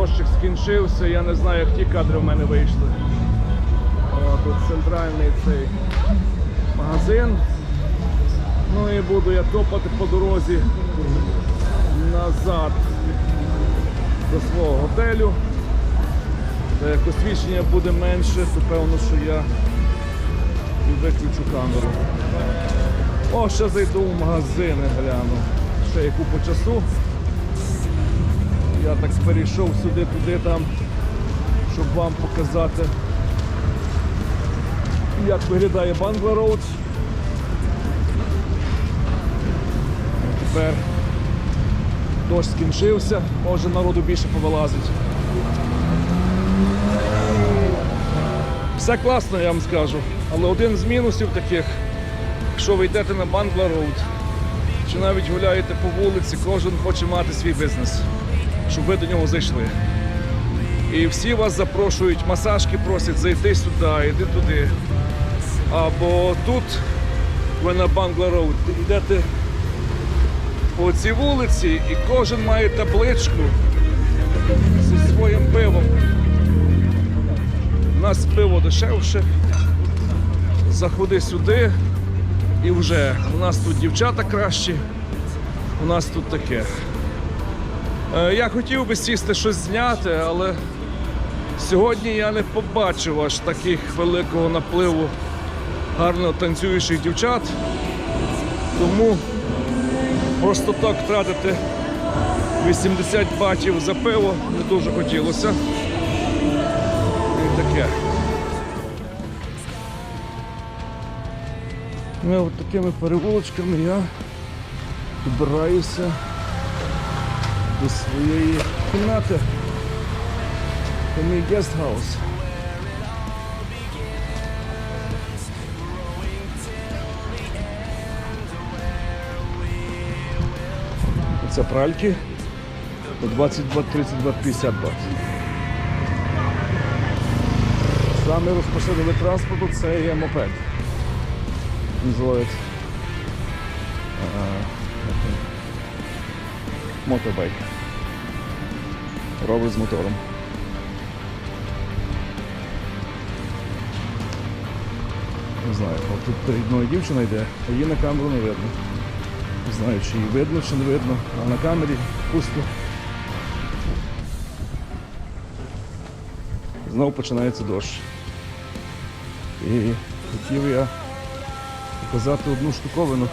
дощик скінчився, я не знаю, як ті кадри в мене вийшли. О, тут центральний цей магазин. Ну і буду я топати по дорозі назад до свого готелю. Як освітлення буде менше, то певно, що я виключу камеру. О, ще зайду в магазини, гляну. Ще є купу часу. Я так перейшов сюди, туди там, щоб вам показати, як виглядає Бангла Роуд. Тепер дощ скінчився, може народу більше повилазить. Все класно, я вам скажу. Але один з мінусів таких, якщо ви йдете на Бангла Роуд, чи навіть гуляєте по вулиці, кожен хоче мати свій бізнес, щоб ви до нього зайшли. І всі вас запрошують, масажки просять зайти сюди, йди туди. Або тут, ви на Бангла Роуд, йдете по цій вулиці, і кожен має табличку зі своїм пивом. У нас пиво дешевше. Заходи сюди і вже у нас тут дівчата кращі, у нас тут таке. Е, Я хотів би сісти щось зняти, але сьогодні я не побачив аж таких великого напливу гарно танцюючих дівчат. Тому просто так втратити 80 батів за пиво не дуже хотілося. І таке. Ну, от такими перевулочками я добираюся до своєї кімнати. Це мій гестхаус. Це пральки по 22, 32, 50 бат. Саме розпосередили транспорту це є мопед. Називають мотобайк. Ровер з мотором. Не знаю, от тут перед мною дівчина йде, а її на камеру не видно. Не знаю, чи її видно, чи не видно, а на камері пусто. Знову починається дощ. І хотів я показати одну штуковину.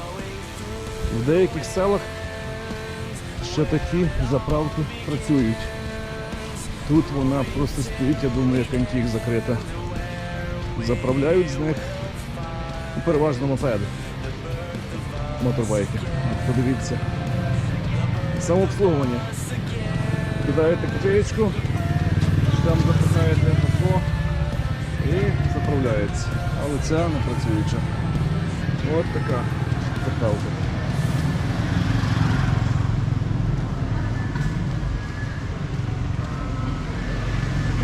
В деяких селах ще такі заправки працюють. Тут вона просто стоїть, я думаю, як антик закрита. Заправляють з них переважно мопеди. Моторбайки. Подивіться. Самообслуговування. Кидаєте копеечку, там запихаєте тако і заправляється. Але ця не працююча. От така заправка.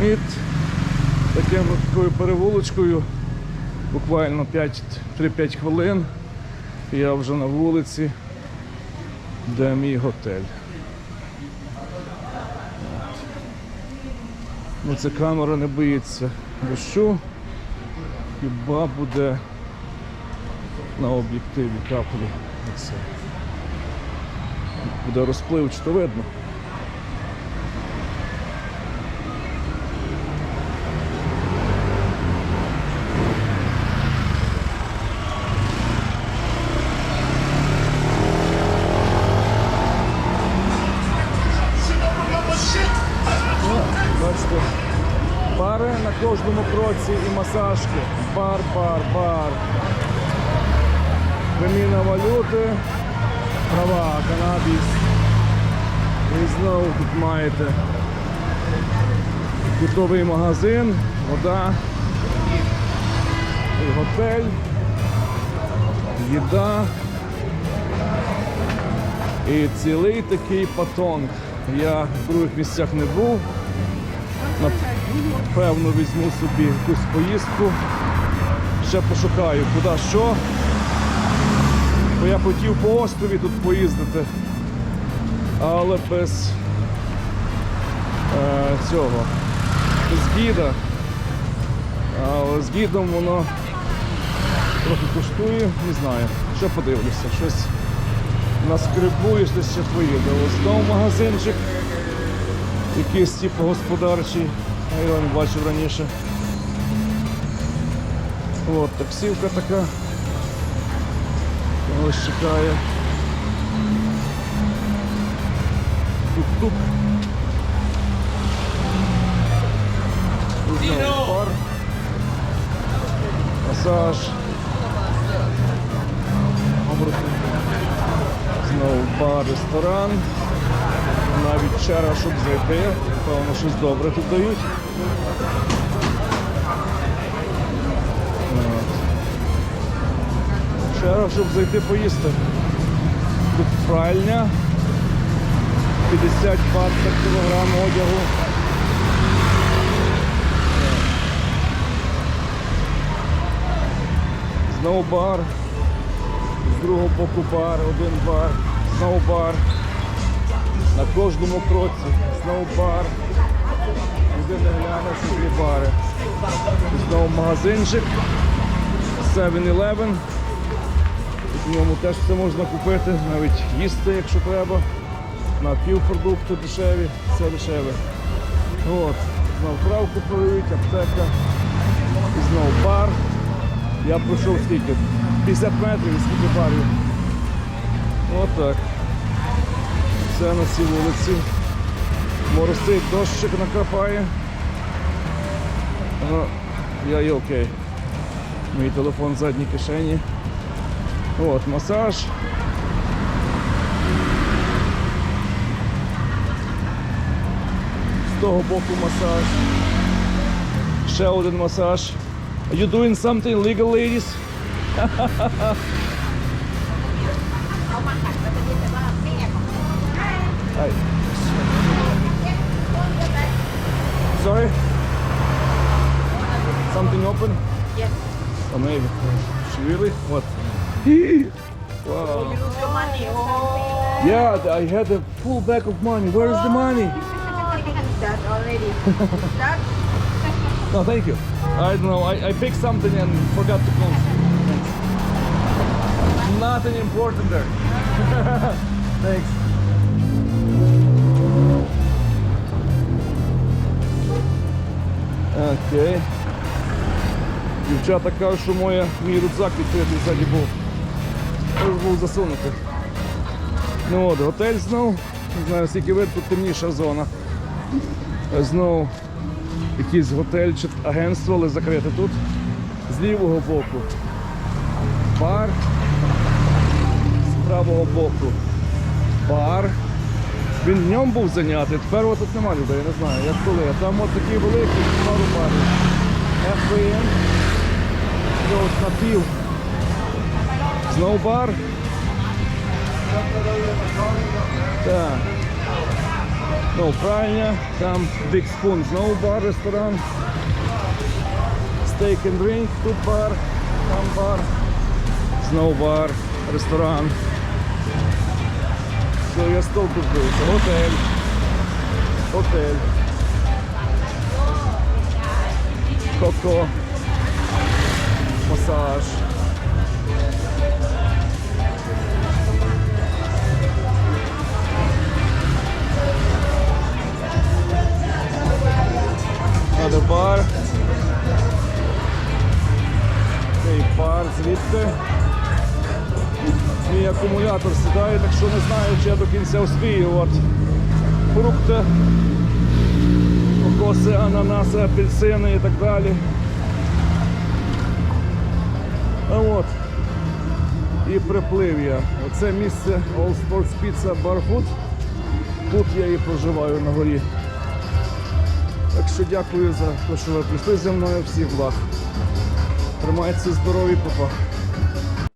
Т- таким такою перевулочкою, буквально 3-5 хвилин, я вже на вулиці, де мій готель. От. Ну, камера не боїться дощу, хіба буде на об'єктиві каплі. Буде розпливчато видно. О, Бачите, бари на кожному кроці і масажки. Бар, бар, бар. Виміна валюти, права, канабіс. І знову тут маєте кутовий магазин, вода, і готель, їда. І цілий такий патонг. Я в других місцях не був. Напевно, візьму собі якусь поїздку. Ще пошукаю, куди що. Бо я хотів по острові тут поїздити, але без е, цього з гіда. А з гідом воно трохи коштує, не знаю. Що подивлюся, щось наскребуєш, десь ще поїде. Ось знову магазинчик. Якийсь типу господарчий. Я його не бачив раніше. От, таксівка така. Ось чекає. Тук-тук. Тут знову пар. Масаж. Знову бар, ресторан. Черга, щоб зайти. Певно, щось добре тут дають. Черга, щоб зайти поїсти. Тут пральня. 50 бат за кілограм одягу. Знову бар. З другого боку бар, один бар, знову бар. На кожному кроці знову бар. Де не глянеш, дві бари. Знову магазинчик. 7-Eleven. В ньому теж все можна купити, навіть їсти, якщо треба. Напівпродукти дешеві, все дешеве. От. Знову травку продають, аптека. І знову бар. Я пройшов скільки? 50 метрів і скільки барів. Отак. Все на цій вулиці. Моросить, дощик накрапає. Ну, я є окей. Мій телефон в задній кишені. От, масаж. З того боку масаж. Ще один масаж. Are you doing something legal, ladies? Hi. Sorry? Something open? Yes. Oh, maybe. Really? What? wow. You lose your money. Oh. Yeah, I had a full bag of money. Where is the oh. money? That already. That. No, thank you. I don't know. I, I picked something and forgot to close. Thanks. Nothing important there. Thanks. Окей. Дівчата кажуть, що моя, мій рюкзак відкритий ззаді був. Тож був засунутий. Ну от, готель знов. Не знаю, скільки вид, тут темніша зона. Знову якийсь готель чи агентство, але закрите тут. З лівого боку бар. З правого боку бар. Він днем був зайнятий, тепер от тут нема людей, я не знаю, як коли. Там от такий великий пару барів. ФБН. Це от на пів. Так. Ну, правильно, там Big Spoon, знову ресторан. Steak and drink, тут бар, там бар, знову ресторан. Що я стол тут дивився? Готель. Готель. Коко. Масаж. Надо бар. Цей бар звідти. Мій акумулятор сідає, так що не знаю, чи я до кінця успію. От. Фрукти, кокоси, ананаси, апельсини і так далі. А от. І приплив я. Оце місце All Sports Pizza Bar. Тут я і проживаю на горі. Так що дякую за те, що ви прийшли зі мною. Всіх благ. Тримайтеся здорові, папа.